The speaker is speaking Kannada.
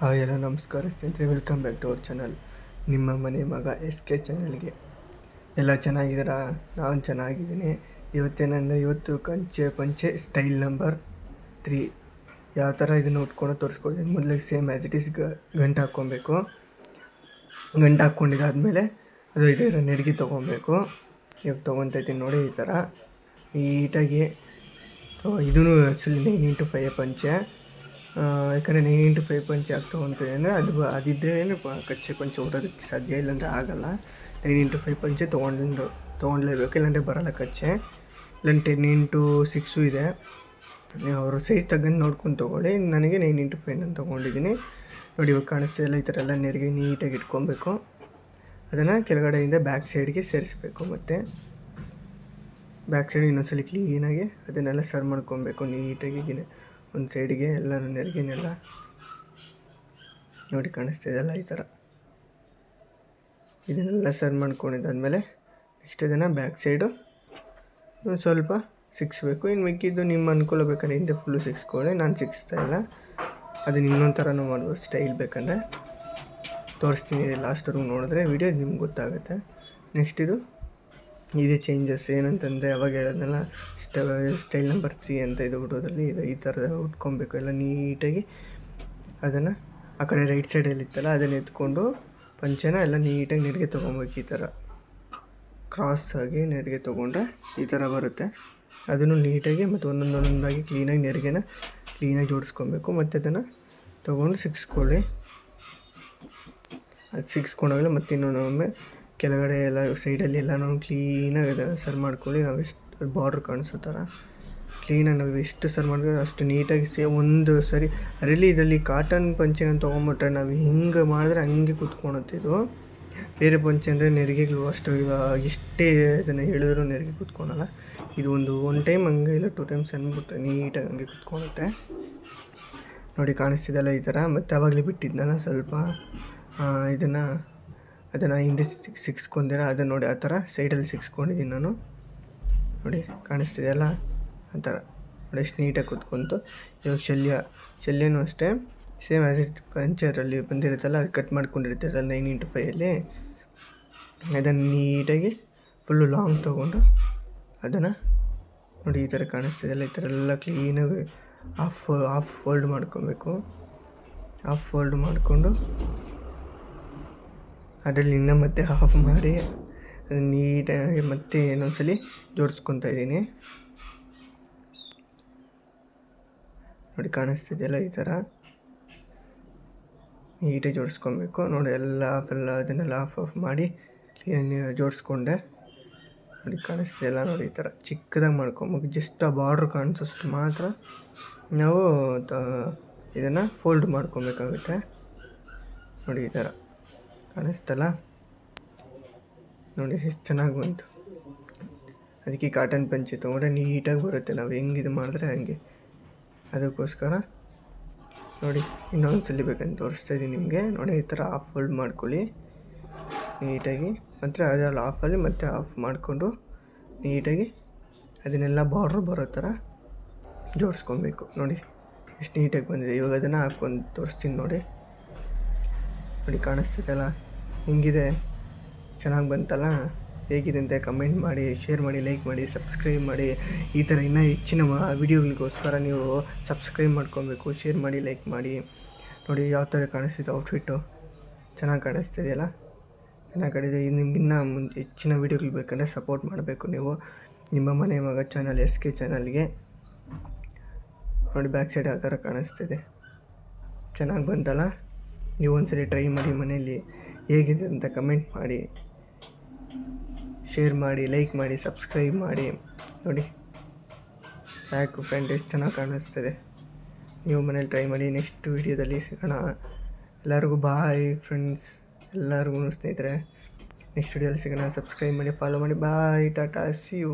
ಹಾಯ್, ಎಲ್ಲ ನಮಸ್ಕಾರ ಸ್ನೇಹಿತರೆ welcome back to our channel ನಿಮ್ಮ ಮನೆ ಮಗ ಎಸ್ ಕೆ ಚಾನಲ್ಗೆ ಎಲ್ಲ ಚೆನ್ನಾಗಿದ್ದೀರಾ? ನಾನು ಚೆನ್ನಾಗಿದ್ದೀನಿ. ಇವತ್ತೇನಂದರೆ, ಇವತ್ತು ಕಂಚೆ ಪಂಚೆ ಸ್ಟೈಲ್ ನಂಬರ್ ತ್ರೀ ಯಾವ ಥರ ಇದನ್ನು ಉಟ್ಕೊಂಡು ತೋರಿಸ್ಕೊಡ್ತೀನಿ. ಮೊದಲಿಗೆ ಸೇಮ್ ಆ್ಯಸ್ ಇಟ್ ಈಸ್ ಗಂಟು ಹಾಕ್ಕೊಬೇಕು. ಗಂಟು ಹಾಕ್ಕೊಂಡಿದ್ದಾದಮೇಲೆ ಅದು ಇದರ ನೆರಿಗೆ ತೊಗೊಬೇಕು. ಇವಾಗ ತೊಗೊತಾ ಇದ್ದೀನಿ ನೋಡಿ ಈ ಥರ. ನೀಟಾಗಿ ಇದೂ ಆ್ಯಕ್ಚುಲಿ ನೈನ್ ಇಂಟು ಫೈವ್ ಪಂಚೆ. ಯಾಕಂದರೆ ನೈನ್ ಇಂಟು ಫೈವ್ ಪಂಚೆ ಆಗ್ತಾ ಅಂತ ಅಂದರೆ ಅದು ಅದಿದ್ದರೆ ಕಚ್ಚೆ ಪಂಚೆ ಓಡೋದಕ್ಕೆ ಸಾಧ್ಯ ಇಲ್ಲಾಂದರೆ ಆಗಲ್ಲ. ನೈನ್ ಇಂಟು ಫೈವ್ ಪಂಚೆ ತೊಗೊಂಡು ತೊಗೊಂಡ್ಲೇಬೇಕು, ಇಲ್ಲಾಂದರೆ ಬರಲ್ಲ ಕಚ್ಚೆ ಇಲ್ಲಾಂದ್ರೆ ಟೆನ್ ಇಂಟು ಸಿಕ್ಸು ಇದೆ. ಅವರು ಸೈಜ್ ತಗೊಂಡು ನೋಡ್ಕೊಂಡು ತೊಗೊಳ್ಳಿ. ನನಗೆ ನೈನ್ ಇಂಟು ಫೈವ್ ನಾನು ತೊಗೊಂಡಿದ್ದೀನಿ. ನೋಡಿ, ಇವಾಗ ಕಾಣಿಸ್ತಾ ಇಲ್ಲ, ಈ ಥರ ಎಲ್ಲ ನೆರಿಗೆ ನೀಟಾಗಿ ಇಟ್ಕೊಬೇಕು. ಅದನ್ನು ಕೆಳಗಡೆಯಿಂದ ಬ್ಯಾಕ್ ಸೈಡ್ಗೆ ಸೇರಿಸ್ಬೇಕು ಮತ್ತು. ಬ್ಯಾಕ್ ಸೈಡ್ ಇನ್ನೊಂದ್ಸಲಿ ಕ್ಲೀನಾಗಿ ಅದನ್ನೆಲ್ಲ ಸರ್ವ್ ಮಾಡ್ಕೊಬೇಕು ನೀಟಾಗಿ ಒಂದು ಸೈಡಿಗೆ, ಎಲ್ಲ ನೆರಿಗೆನೆಲ್ಲ ನೋಡಿ ಕಾಣಿಸ್ತಿದೆಯಲ್ಲ ಈ ಥರ. ಇದನ್ನೆಲ್ಲ ಸರ್ವ್ ಮಾಡ್ಕೊಂಡಿದ್ದಾದಮೇಲೆ ನೆಕ್ಸ್ಟ್ ಇದನ್ನು ಬ್ಯಾಕ್ ಸೈಡು ಸ್ವಲ್ಪ ಸಿಕ್ಸ್ಬೇಕು. ಇನ್ನು ಮಿಕ್ಕಿದ್ದು ನಿಮ್ಮ ಅನುಕೂಲ ಬೇಕಾದ್ರೆ ಹಿಂದೆ ಫುಲ್ಲು ಸಿಕ್ಸ್ಕೊಳ್ಳಿ. ನಾನು ಸಿಕ್ಸ್ತಾ ಇಲ್ಲ. ಅದನ್ನ ಇನ್ನೊಂದು ಥರನೂ ಮಾಡ್ಬೋದು ಸ್ಟೈಲ್ ಬೇಕಂದರೆ ತೋರಿಸ್ತೀನಿ. ಲಾಸ್ಟ್ವರೆಗೂ ನೋಡಿದ್ರೆ ವಿಡಿಯೋ ನಿಮ್ಗೆ ಗೊತ್ತಾಗುತ್ತೆ. ನೆಕ್ಸ್ಟ್ ಇದು ಇದೇ ಚೇಂಜಸ್ ಏನಂತಂದರೆ ಅವಾಗ ಹೇಳಿದ್ನಲ್ಲ ಸ್ಟ ಸ್ಟೈಲ್ ನಂಬರ್ ತ್ರೀ ಅಂತ ಇದು ಹುಡೋದ್ರಲ್ಲಿ ಇದು ಈ ಥರದ ಉಟ್ಕೊಬೇಕು. ಎಲ್ಲ ನೀಟಾಗಿ ಅದನ್ನು ಆ ಕಡೆ ರೈಟ್ ಸೈಡಲ್ಲಿ ಇತ್ತಲ್ಲ, ಅದನ್ನು ಎತ್ಕೊಂಡು ಪಂಚೆನ ಎಲ್ಲ ನೀಟಾಗಿ ನೆರಿಗೆ ತೊಗೊಬೇಕು ಈ ಥರ ಕ್ರಾಸ್ ಆಗಿ ನೆರಿಗೆ ತೊಗೊಂಡ್ರೆ ಈ ಥರ ಬರುತ್ತೆ. ಅದನ್ನು ನೀಟಾಗಿ ಮತ್ತು ಒಂದೊಂದೊಂದಾಗಿ ಕ್ಲೀನಾಗಿ ನೆರಿಗೆನ ಕ್ಲೀನಾಗಿ ಜೋಡಿಸ್ಕೊಬೇಕು. ಮತ್ತು ಅದನ್ನು ತೊಗೊಂಡು ಸಿಕ್ಸ್ಕೊಳ್ಳಿ. ಅದು ಸಿಕ್ಸ್ಕೊಂಡಾಗಲೇ ಮತ್ತೆ ಇನ್ನೊಂದು ಒಮ್ಮೆ ಕೆಳಗಡೆ ಎಲ್ಲ ಸೈಡಲ್ಲಿ ಎಲ್ಲನೂ ಕ್ಲೀನಾಗಿ ಸರ್ ಮಾಡ್ಕೊಳ್ಳಿ. ನಾವು ಎಷ್ಟು ಬಾರ್ಡ್ರ್ ಕಾಣಿಸೋ ಥರ ಕ್ಲೀನಾಗಿ ನಾವು ಎಷ್ಟು ಸರ್ ಮಾಡಿದ್ರೆ ಅಷ್ಟು ನೀಟಾಗಿ ಸೇ ಒಂದು ಸರಿ ಅದರಲ್ಲಿ ಇದರಲ್ಲಿ ಕಾಟನ್ ಪಂಚೆನ ತೊಗೊಂಬಿಟ್ರೆ ನಾವು ಹಿಂಗೆ ಮಾಡಿದ್ರೆ ಹಂಗೆ ಕೂತ್ಕೊಳುತ್ತೆ ಇದು. ಬೇರೆ ಪಂಚೆ ಅಂದರೆ ನೆರಿಗೆಗಳು ಅಷ್ಟು ಈಗ ಎಷ್ಟೇ ಜನ ಹೇಳಿದ್ರು ನೆರಿಗೆ ಕೂತ್ಕೊಳಲ್ಲ. ಇದು ಒಂದು ಒನ್ ಟೈಮ್ ಹಂಗೆ ಇಲ್ಲ, ಟೂ ಟೈಮ್ಸ್ ಅಂದ್ಬಿಟ್ರೆ ನೀಟಾಗಿ ಹಂಗೆ ಕೂತ್ಕೊಳುತ್ತೆ. ನೋಡಿ ಕಾಣಿಸ್ತಿದೆಲ್ಲ ಈ ಥರ. ಮತ್ತು ಅವಾಗಲೇ ಬಿಟ್ಟಿದ್ನಲ್ಲ ಸ್ವಲ್ಪ ಇದನ್ನು ಅದನ್ನು ಹಿಂದೆ ಸಿಕ್ ಸಿಕ್ಸ್ಕೊಂಡಿರ ಅದನ್ನು ನೋಡಿ, ಆ ಥರ ಸೈಡಲ್ಲಿ ಸಿಕ್ಸ್ಕೊಂಡಿದ್ದೀನಿ ನಾನು. ನೋಡಿ ಕಾಣಿಸ್ತಿದೆಯಲ್ಲ ಆ ಥರ. ನೋಡಿ, ಎಷ್ಟು ನೀಟಾಗಿ ಕೂತ್ಕೊಂತು. ಇವಾಗ ಶಲ್ಯ, ಶಲ್ಯನೂ ಅಷ್ಟೇ. ಸೇಮ್ ಆ್ಯಸ್ ಇಟ್ ಪಂಚರಲ್ಲಿ ಬಂದಿರುತ್ತಲ್ಲ, ಅದು ಕಟ್ ಮಾಡ್ಕೊಂಡಿರ್ತಾರಲ್ಲ ನೈನ್ ಇಂಟು ಫೈಯಲ್ಲಿ ಅದನ್ನು ನೀಟಾಗಿ ಫುಲ್ಲು ಲಾಂಗ್ ತೊಗೊಂಡು ಅದನ್ನು ನೋಡಿ, ಈ ಥರ ಕಾಣಿಸ್ತಿದೆಯಲ್ಲ ಈ ಥರ ಎಲ್ಲ ಕ್ಲೀನಾಗಿ ಆಫ್ ಆಫ್ ಫೋಲ್ಡ್ ಮಾಡ್ಕೊಬೇಕು. ಆಫ್ ಫೋಲ್ಡ್ ಮಾಡಿಕೊಂಡು ಅದರಲ್ಲಿ ಇನ್ನು ಮತ್ತೆ ಹಾಫ್ ಮಾಡಿ ನೀಟಾಗಿ ಮತ್ತೆ ಇನ್ನೊಂದ್ಸಲಿ ಜೋಡಿಸ್ಕೊತಾ ಇದ್ದೀನಿ. ನೋಡಿ ಕಾಣಿಸ್ತಿದೆಯಲ್ಲ ಈ ಥರ? ನೀಟಾಗಿ ಜೋಡಿಸ್ಕೊಬೇಕು. ನೋಡಿ ಎಲ್ಲ ಆಫ್ ಎಲ್ಲ ಅದನ್ನೆಲ್ಲ ಆಫ್ ಆಫ್ ಮಾಡಿ ಜೋಡಿಸ್ಕೊಂಡೆ. ನೋಡಿ ಕಾಣಿಸ್ತಿದೆಯಲ್ಲ ನೋಡಿ ಈ ಥರ. ಚಿಕ್ಕದಾಗಿ ಮಾಡ್ಕೊಬೇಕು. ಜಸ್ಟ್ ಆ ಬಾರ್ಡ್ರ್ ಕಾಣಿಸೋಷ್ಟು ಮಾತ್ರ ನಾವು ಇದನ್ನು ಫೋಲ್ಡ್ ಮಾಡ್ಕೊಬೇಕಾಗುತ್ತೆ. ನೋಡಿ ಈ ಥರ. ಕಾಣಿಸ್ತಲ್ಲ? ನೋಡಿ ಎಷ್ಟು ಚೆನ್ನಾಗಿ ಬಂತು. ಅದಕ್ಕೆ ಕಾಟನ್ ಪಂಚೆ ತೊಗೊಂಡ್ರೆ ನೀಟಾಗಿ ಬರುತ್ತೆ. ನಾವು ಹೆಂಗೆ ಇದು ಮಾಡಿದ್ರೆ ಹಂಗೆ. ಅದಕ್ಕೋಸ್ಕರ ನೋಡಿ ಇನ್ನೊಂದು ಸಲ ಬೇಕಂತ ತೋರಿಸ್ತಾ ಇದ್ದೀನಿ ನಿಮಗೆ. ನೋಡಿ, ಈ ಥರ ಆಫ್ ಫೋಲ್ಡ್ ಮಾಡ್ಕೊಳ್ಳಿ. ನೀಟಾಗಿ. ಮತ್ತು ಅದರಲ್ಲಿ ಆಫಲ್ಲಿ ಮತ್ತೆ ಆಫ್ ಮಾಡಿಕೊಂಡು ನೀಟಾಗಿ ಅದನ್ನೆಲ್ಲ ಬಾರ್ಡ್ರ್ ಬರೋ ಥರ ಜೋಡಿಸ್ಕೊಬೇಕು. ನೋಡಿ, ಎಷ್ಟು ನೀಟಾಗಿ ಬಂದಿದೆ. ಇವಾಗ ಅದನ್ನು ಹಾಕ್ಕೊಂಡು ತೋರಿಸ್ತೀನಿ ನೋಡಿ. ನೋಡಿ, ಕಾಣಿಸ್ತಿದೆಯಲ್ಲ? ಹಿಂಗಿದೆ. ಚೆನ್ನಾಗಿ ಬಂತಲ್ಲ? ಹೇಗಿದೆ ಅಂತ ಕಮೆಂಟ್ ಮಾಡಿ ಶೇರ್ ಮಾಡಿ ಲೈಕ್ ಮಾಡಿ ಸಬ್ಸ್ಕ್ರೈಬ್ ಮಾಡಿ. ಈ ಥರ ಇನ್ನೂ ಹೆಚ್ಚಿನ ವೀಡಿಯೋಗಳಿಗೋಸ್ಕರ ನೀವು ಸಬ್ಸ್ಕ್ರೈಬ್ ಮಾಡ್ಕೊಬೇಕು ಶೇರ್ ಮಾಡಿ ಲೈಕ್ ಮಾಡಿ. ನೋಡಿ ಯಾವ ಥರ ಕಾಣಿಸ್ತಿದೆ ಔಟ್ಫಿಟ್ಟು ಚೆನ್ನಾಗಿ ಕಾಣಿಸ್ತಿದೆಯಲ್ಲ? ಚೆನ್ನಾಗಿ ಕಾಣಿದೆ ನಿಮ್ಗೆ ಇನ್ನೂ ಹೆಚ್ಚಿನ ವೀಡಿಯೋಗಳು ಬೇಕಂದರೆ ಸಪೋರ್ಟ್ ಮಾಡಬೇಕು ನೀವು. ನಿಮ್ಮ ಮನೆ ಮಗ ಚಾನಲ್ ಎಸ್ ಕೆ ಚಾನಲ್ಗೆ ನೋಡಿ ಬ್ಯಾಕ್ ಸೈಡ್ ಯಾವ ಥರ ಕಾಣಿಸ್ತಿದೆ. ಚೆನ್ನಾಗಿ ಬಂತಲ್ಲ? ನೀವು ಒಂದ್ಸರಿ ಟ್ರೈ ಮಾಡಿ ಮನೆಯಲ್ಲಿ. ಹೇಗಿದೆ ಅಂತ ಕಮೆಂಟ್ ಮಾಡಿ ಶೇರ್ ಮಾಡಿ ಲೈಕ್ ಮಾಡಿ ಸಬ್ಸ್ಕ್ರೈಬ್ ಮಾಡಿ. ನೋಡಿ ಬ್ಯಾಕು ಫ್ರೆಂಡ್ ಎಷ್ಟು ಚೆನ್ನಾಗಿ ಕಾಣಿಸ್ತದೆ. ನೀವು ಮನೇಲಿ ಟ್ರೈ ಮಾಡಿ ನೆಕ್ಸ್ಟ್ ವೀಡಿಯೋದಲ್ಲಿ ಸಿಗೋಣ. ಎಲ್ಲರಿಗೂ ಬಾಯ್ ಫ್ರೆಂಡ್ಸ್ ಎಲ್ಲರಿಗೂ ಸ್ನೇಹಿತರೆ ನೆಕ್ಸ್ಟ್ ವೀಡಿಯೋದಲ್ಲಿ ಸಿಗೋಣ. ಸಬ್ಸ್ಕ್ರೈಬ್ ಮಾಡಿ ಫಾಲೋ ಮಾಡಿ. ಬಾಯ್ ಟಾಟಾ ಸಿ ಯು